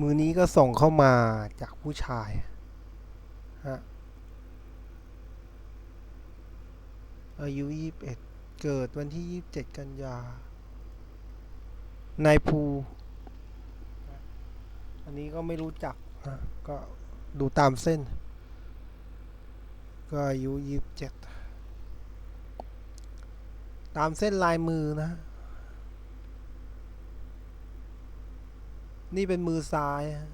มือนี้ก็ส่งเข้ามาจากผู้ชายฮะอายุยี่สิบเอ็ดเกิดวันที่ยี่สิบเจ็ดกันยา นายภู อันนี้ก็ไม่รู้จักนะก็ดูตามเส้น ก็อายุยี่สิบเจ็ดตามเส้นลายมือนะ นี่เป็นมือซ้ายฮะ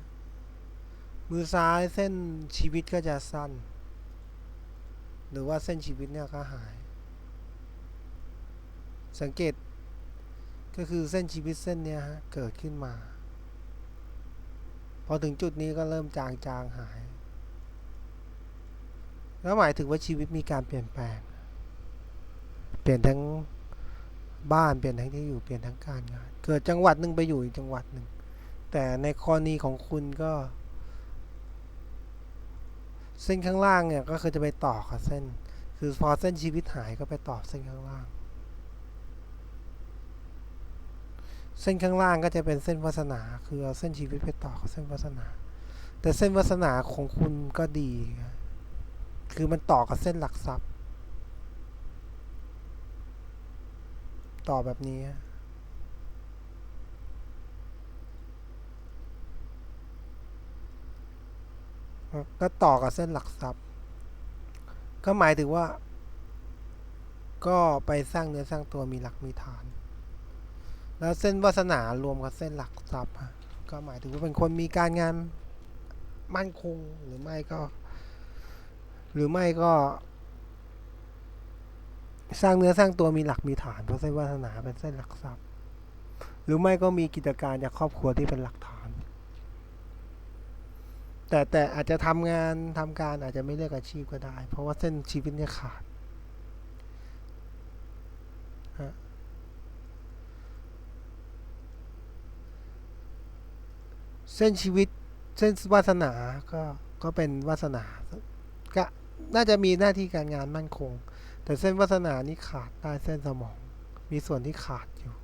มือซ้ายเส้นชีวิตก็จะสั้น หรือว่าเส้นชีวิตเนี่ยก็หาย สังเกต ก็คือเส้นชีวิตเส้นเนี้ยฮะเกิดขึ้นมา พอถึงจุดนี้ก็เริ่มจางจางๆหาย แล้วหมายถึงว่าชีวิตมีการเปลี่ยนแปลง เปลี่ยนทั้งบ้านเปลี่ยนทั้งที่อยู่เปลี่ยนทั้งการงาน เกิดจังหวัดหนึ่งไปอยู่อีกจังหวัดหนึ่ง แต่ในกรณีของคุณก็ เส้นข้างล่างเนี่ยก็คือจะไปต่อกับเส้น คือพอเส้นชีวิตหายก็ไปต่อเส้นข้างล่าง เส้นข้างล่างก็จะเป็นเส้นวาสนา คือเอาเส้นชีวิตไปต่อกับเส้นวาสนา แต่เส้นวาสนาของคุณก็ดี คือมันต่อกับเส้นหลักทรัพย์ ต่อแบบนี้ ก็ต่อกับเส้นหลักทรัพย์ ก็หมายถึงว่า ก็ไปสร้างเนื้อสร้างตัวมีหลักมีฐาน แล้วเส้นวาสนารวมกับเส้นหลักทรัพย์ก็หมายถึงว่าเป็นคนมีการงานมั่นคงหรือไม่ก็ หรือไม่ก็ สร้างเนื้อสร้างตัวมีหลักมีฐานเพราะเส้นวาสนาเป็นเส้นหลักทรัพย์ หรือไม่ก็มีกิจการจากครอบครัวที่เป็นหลัก แต่แต่อาจจะทำงานทำการอาจจะไม่เลือกอาชีพก็ได้ เพราะว่าเส้นชีวิตเนี่ยขาดเส้นชีวิตเส้นวาสนาก็ก็เป็นวาสนาก็น่าจะมีหน้าที่การงานมั่นคง แต่เส้นวาสนานี่ขาดได้เส้นสมอง มีส่วนที่ขาดอยู่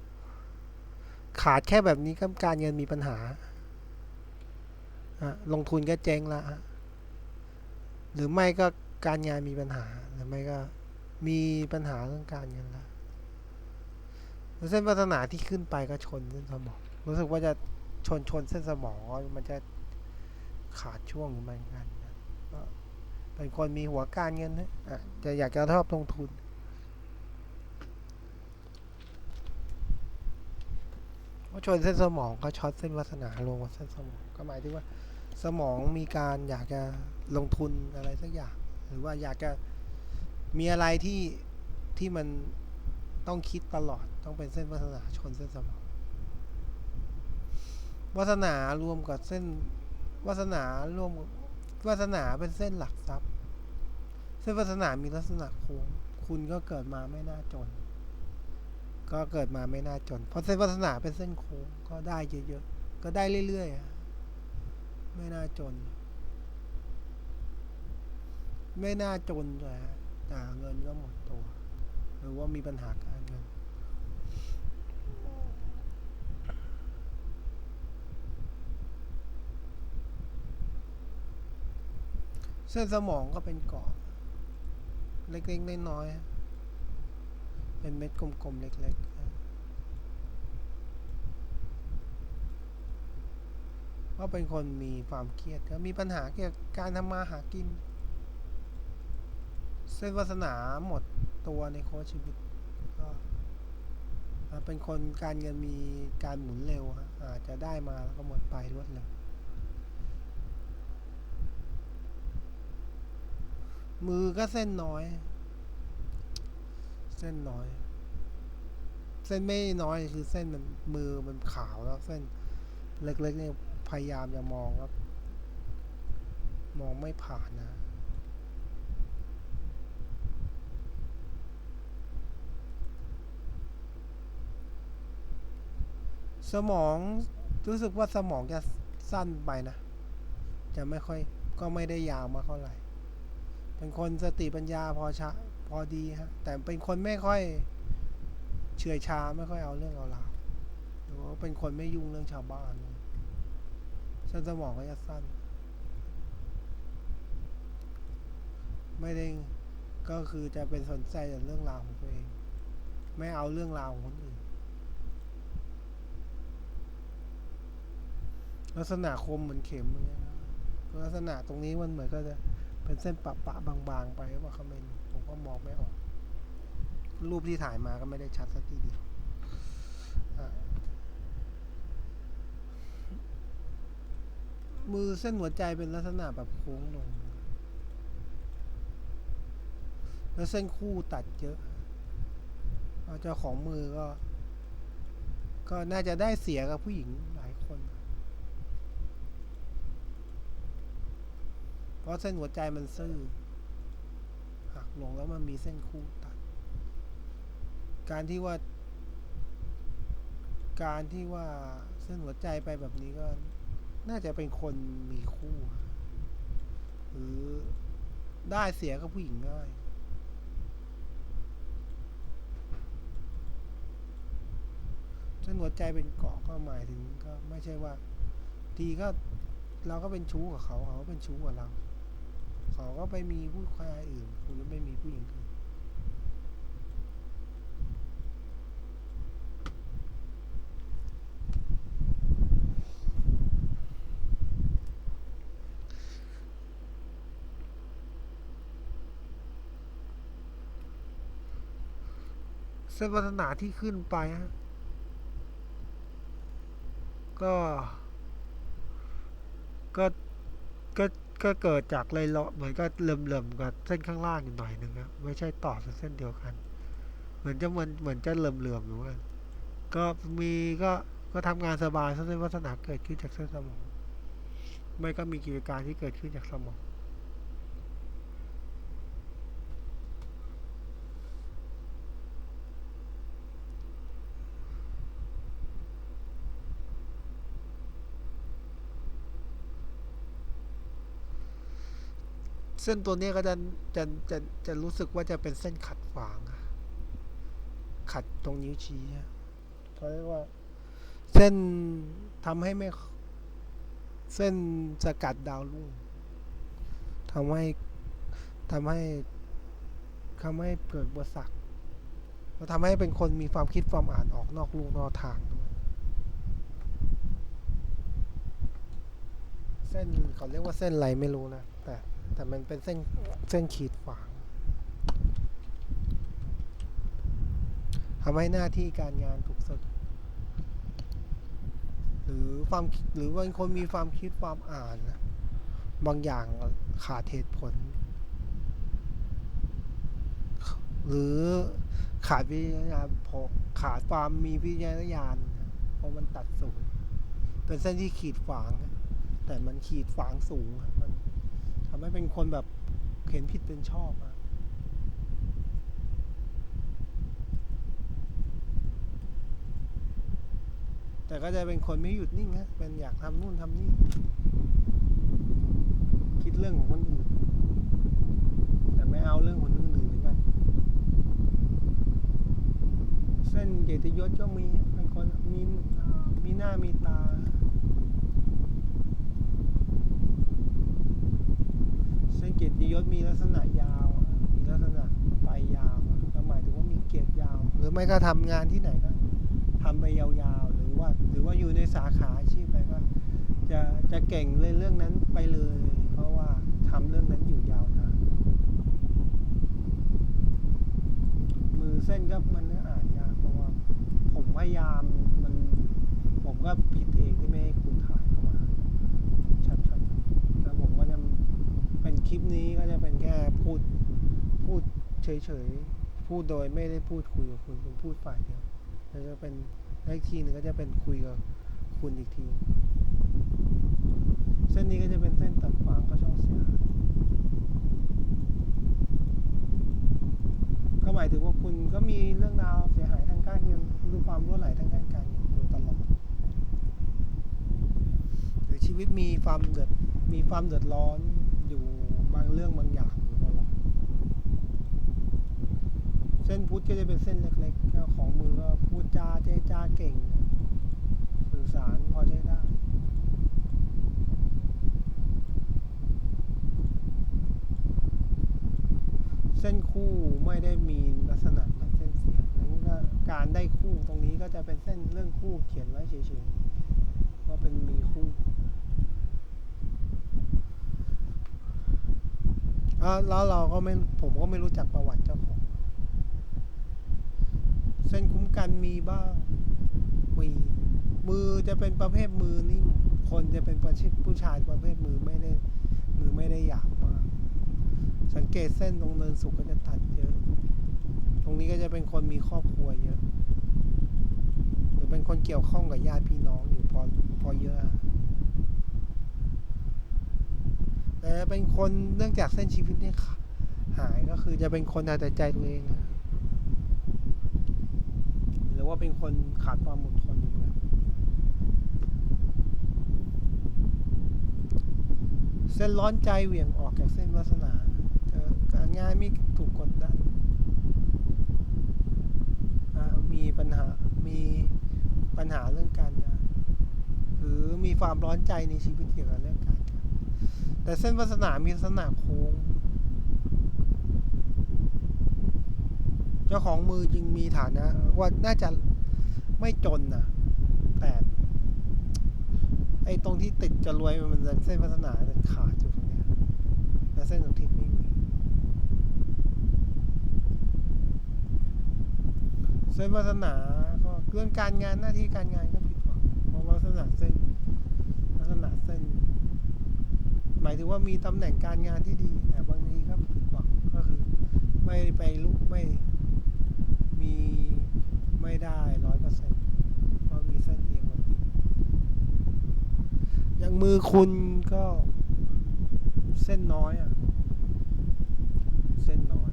ขาดแค่แบบนี้ก็การเงินมีปัญหา ลงทุนก็เจ๊งละหรือไม่ก็การงานมีปัญหา หรือไม่ก็มีปัญหาเรื่องการเงินละแล้วเส้นวาสนาที่ขึ้นไปก็ชนเส้นสมองรู้สึกว่าจะชนชนเส้นสมองมันจะขาดช่วงเหมือนกันเป็นคนมีหัวการเงินนะจะอยากจะชอบลงทุนเพราชนเส้นสมองก็ช็อตเส้นวาสนารวมกับเส้นสมองก็หมายถึงว่า สมองมีการอยากจะลงทุนอะไรสักอย่าง หรือว่าอยากจะมีอะไรที่ที่มันต้องคิดตลอดต้องเป็นเส้นวาสนาชนเส้นสมองวาสนารวมกับเส้นวาสนารวมวาสนาเป็นเส้นหลักทรัพย์ เส้นวาสนามีลักษณะโค้งคุณก็เกิดมาไม่น่าจน ก็เกิดมาไม่น่าจน เพราะเส้นวาสนาเป็นเส้นโค้งก็ได้เยอะๆก็ได้เรื่อยๆ ไม่น่าจน ไม่น่าจนเลยฮะแต่เงินก็หมดตัว หรือว่ามีปัญหาการเงินเส้นสมองก็เป็นเกาะเล็กๆน้อยๆเป็นเม็ดกลมๆเล็ก ๆ เพราเป็นคนมีความเครียดก็มีปัญหาเกี่ยวกับการทำมาหากินเส้นวาสนาหมดตัวในโค้ชชีวิตก็เป็นคนการเงินมีการหมุนเร็วอาจจะได้มาแล้วก็หมดไปรวดเร็วมือก็เส้นน้อย เส้นน้อย เส้นไม่น้อยคือเส้นมันมือมันขาวแล้วเส้นเล็กๆเนี่ย พยายามจะมองครับ มองไม่ผ่านนะสมองรู้สึกว่าสมองจะสั้นไปนะ จะไม่ค่อยก็ไม่ได้ยาวมากเท่าไหร่ เป็นคนสติปัญญาพอชะพอดีฮะ แต่เป็นคนไม่ค่อยเฉื่อยชาไม่ค่อยเอาเรื่องเอาราวหรือว่าเป็นคนไม่ยุ่งเรื่องชาวบ้าน เส้นสมองก็จะสั้น ไม่ได้ก็คือจะเป็นสนใจแต่เรื่องราวของตัวเอง ไม่เอาเรื่องราวของคนอื่น ลักษณะคมเหมือนเข็มอย่างเงี้ยลักษณะตรงนี้มันเหมือนก็จะเป็นเส้นปะปะบางๆ ไปหรือเปล่าเขาไม่รู้ผมก็มองไม่ออก รูปที่ถ่ายมาก็ไม่ได้ชัดสักทีเดียวอะ มือเส้นหัวใจเป็นลักษณะแบบโค้งลง แล้วเส้นคู่ตัดเยอะเอาเจ้าของมือก็ ก็น่าจะได้เสียกับผู้หญิงหลายคน เพราะเส้นหัวใจมันซื่อหักลงแล้วมันมีเส้นคู่ตัด การที่ว่า การที่ว่าเส้นหัวใจไปแบบนี้ก็ น่าจะเป็นคนมีคู่ หรือได้เสียกับผู้หญิงง่ายเส้นหัวใจเป็นเกาะก็หมายถึงก็ไม่ใช่ว่า ทีก็เราก็เป็นชู้กับเขาเขาก็เป็นชู้กับเรา เขาก็ไปมีผู้ชายอื่นคุณก็ไม่มีผู้หญิงอื่น เส้นวัฒนาที่ขึ้นไปฮะก็ก็ก็ก็เกิดจากเลยเลาะเหมือนก็เหลื่อมๆกับเส้นข้างล่างอยู่หน่อยหนึ่งครับไม่ใช่ต่อเส้นเดียวกัน เหมือนจะเหมือนเหมือนจะเหลื่อมๆอยู่กันก็มีก็ก็ทำงานสบายเส้นวัฒนาเกิดขึ้นจากเส้นสมอง ไม่ก็มีกิจการที่เกิดขึ้นจากสมอง ส้นตัวนี้ก็จะจะจะจะรู้สึกว่าจะเป็นเส้นขัดขวาง ขัดตรงนิ้วชี้เขาเรียกว่า เส้นทำให้ไม่ เส้นสกัดดาวรุ่งทำให้ทำให้ทำให้เกิดบสักแล้วทำให้เป็นคนมีความคิดความอ่านออกนอกลูกนอกทางด้วยเส้นเขาเรียกว่าเส้นอะไรไม่รู้นะแต่ แต่มันเป็นเส้นเส้นขีดฝางทำให้หน้าที่การงานถูกสะดุดหรือความหรือว่าเป็นคนมีความคิดความอ่าน บางอย่างขาดเหตุผล หรือขาดวิญญาณพอขาดความมีวิญญาณนเพราะมันตัดสูงเป็นเส้นที่ขีดฝาง แต่มันขีดฝางสูงมันำให้เป็นคนแบบเห็นผิดเป็นชอบอะแต่ก็จะเป็นคนไม่หยุดนิ่งนะเป็นอยากทำนู่นทำนี่ คิดเรื่องของคนอื่น แต่ไม่เอาเรื่องคนอื่นเหมือนกัน เส้นเกียรติยศก็มี เป็นคนมีมีหน้ามีตา เกียรติยศมีลักษณะยาว มีลักษณะไปยาวหมายถึงว่ามีเกียรติยาว หรือไม่ก็ทำงานที่ไหนก็ทำไปยาวๆ หรือว่าหรือว่าอยู่ในสาขาอาชีพอะไรก็จะจะเก่งเลยเรื่องนั้นไปเลย เพราะว่าทำเรื่องนั้นอยู่ยาวนานมือเส้นก็มันก็อ่านยากเพราะว่าผมพยายามมันผมก็ผิดเองที่ไม่ให้คุณถ่ายเข้ามา ชัดๆแล้วผมก็จะ เป็น คลิปนี้ก็จะเป็นแค่พูดพูดเฉยๆ พูดโดยไม่ได้พูดคุยกับคุณคุณพูดฝ่ายเดียวแล้วจะเป็นอีกทีหนึงก็จะเป็นคุยกับคุณอีกที เส้นนี้ก็จะเป็นเส้นตัดขวางก็ช่องเสียหายก็หมายถึงว่าคุณก็มีเรื่องราวเสียหายทางการเงินหรือความรั่วไหลทางด้านการเงินโดยตลอดหรือชีวิตมีความเดือดมีความเดือดร้อนอยู่างเรื่องบางอย่างเส้นพุทธก็จะเป็นเส้นเล็กๆของมือก็พูดจาเจจาเก่งสื่อสารพอใช้ได้เส้นคู่ไม่ได้มีลักษณะเหมือนเส้นเสียงนั้นก็การได้คู่ตรงนี้ก็จะเป็นเส้นเรื่องคู่เขียนไว้เฉยๆว่าเป็นมีคู่ อะแล้วเราก็ไม่ผมก็ไม่รู้จักประวัติเจ้าของ เส้นคุ้มกันมีบ้างมีมือจะเป็นประเภทมือนิ่มคนจะเป็นประเภทผู้ชายประเภทมือไม่ได้มือไม่ได้หยาบมาก สังเกตเส้นตรงเนินสุกก็จะตัดเยอะ ตรงนี้ก็จะเป็นคนมีครอบครัวเยอะ หรือเป็นคนเกี่ยวข้องกับญาติพี่น้องอยู่พอพอเยอะ แต่ เป็นคนเนื่องจากเส้นชีวิตเนี่ยขาหายก็คือจะเป็นคนเอาแต่ใจตัวเองนะหรือว่าเป็นคนขาดความอดทนอยู่ด้วยเส้นร้อนใจเหวี่ยงออกจากเส้นวาสนาการงานไม่ถูกกดดันมีปัญหา มีปัญหาเรื่องการงาน หรือมีความร้อนใจในชีวิตเกี่ยวกับเรื่อง แต่เส้นวาสนามีลักษณะโค้ง เจ้าของมือจึงมีฐานะ ว่าน่าจะไม่จนนะแต่ไอ้ตรงที่ติดจะรวยมันเป็นเส้นวาสนาขาดอยู่ตรงเนี้ยและเส้นอุทิศไม่มีเส้นวาสนาก็เรื่องการงานหน้าที่การงานก็ผิดหวังเพราะว่าลักษณะเส้นลักษณะเส้น ห มายถึงว่ามีตำแหน่งการงานที่ดีแต่บางทีก็ผิดหวังก็คือ ไม่ไปลุกไม่มีไม่ได้ร้อยเปอร์เซ็นต์เพราะมีเส้นเอียงแบบนี้อย่างมือคุณก็เส้นน้อยอะเส้นน้อย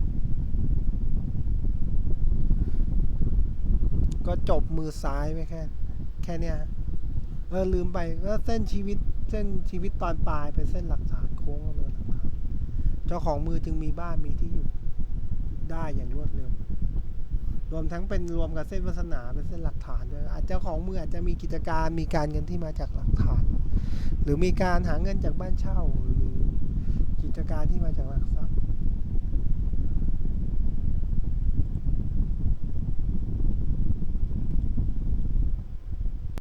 ก็จบมือซ้ายไปแค่ แค่เนี้ยเออลืมไปก็เส้นชีวิต ส้นชีวิตตอนปลายเป็นเส้นหลักฐานโค้งเลยหลักฐานเจ้าของมือจึงมีบ้านมีที่อยู่ได้อย่างรวดเร็ว รวมทั้งเป็นรวมกับเส้นวาสนาเป็นเส้นหลักฐานด้วยอาจเจ้าของมืออาจจะมีกิจการมีการเงินที่มาจากหลักฐาน หรือมีการหาเงินจากบ้านเช่าหรือกิจการที่มาจากหลัก